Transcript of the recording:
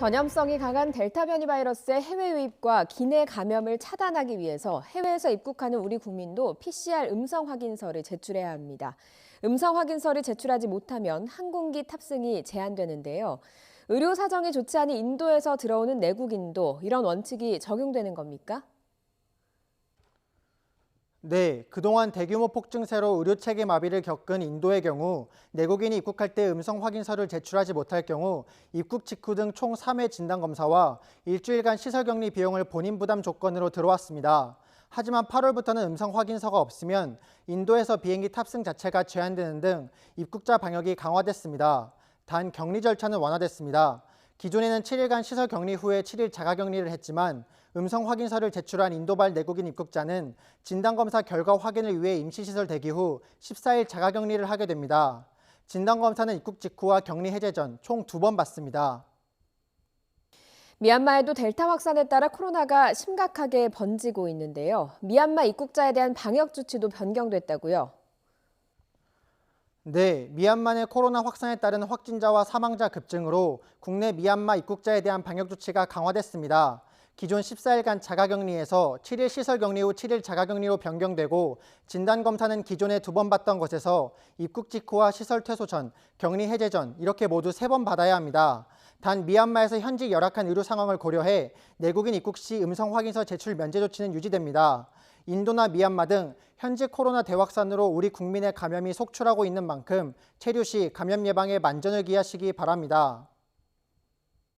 전염성이 강한 델타 변이 바이러스의 해외 유입과 기내 감염을 차단하기 위해서 해외에서 입국하는 우리 국민도 PCR 음성 확인서를 제출해야 합니다. 음성 확인서를 제출하지 못하면 항공기 탑승이 제한되는데요. 의료 사정이 좋지 않은 인도에서 들어오는 내국인도 이런 원칙이 적용되는 겁니까? 네, 그동안 대규모 폭증세로 의료 체계 마비를 겪은 인도의 경우 내국인이 입국할 때 음성 확인서를 제출하지 못할 경우 입국 직후 등 총 3회 진단 검사와 일주일간 시설 격리 비용을 본인 부담 조건으로 들어왔습니다. 하지만 8월부터는 음성 확인서가 없으면 인도에서 비행기 탑승 자체가 제한되는 등 입국자 방역이 강화됐습니다. 단 격리 절차는 완화됐습니다. 기존에는 7일간 시설 격리 후에 7일 자가 격리를 했지만 음성 확인서를 제출한 인도발 내국인 입국자는 진단검사 결과 확인을 위해 임시시설 대기 후 14일 자가 격리를 하게 됩니다. 진단검사는 입국 직후와 격리 해제 전 총 두 번 받습니다. 미얀마에도 델타 확산에 따라 코로나가 심각하게 번지고 있는데요. 미얀마 입국자에 대한 방역 조치도 변경됐다고요. 네, 미얀마 내 코로나 확산에 따른 확진자와 사망자 급증으로 국내 미얀마 입국자에 대한 방역 조치가 강화됐습니다. 기존 14일간 자가격리에서 7일 시설격리 후 7일 자가격리로 변경되고 진단검사는 기존에 두 번 받던 것에서 입국 직후와 시설 퇴소 전, 격리 해제 전 이렇게 모두 세 번 받아야 합니다. 단 미얀마에서 현직 열악한 의료 상황을 고려해 내국인 입국 시 음성 확인서 제출 면제 조치는 유지됩니다. 인도나 미얀마 등 현재 코로나 대확산으로 우리 국민의 감염이 속출하고 있는 만큼 체류 시 감염 예방에 만전을 기하시기 바랍니다.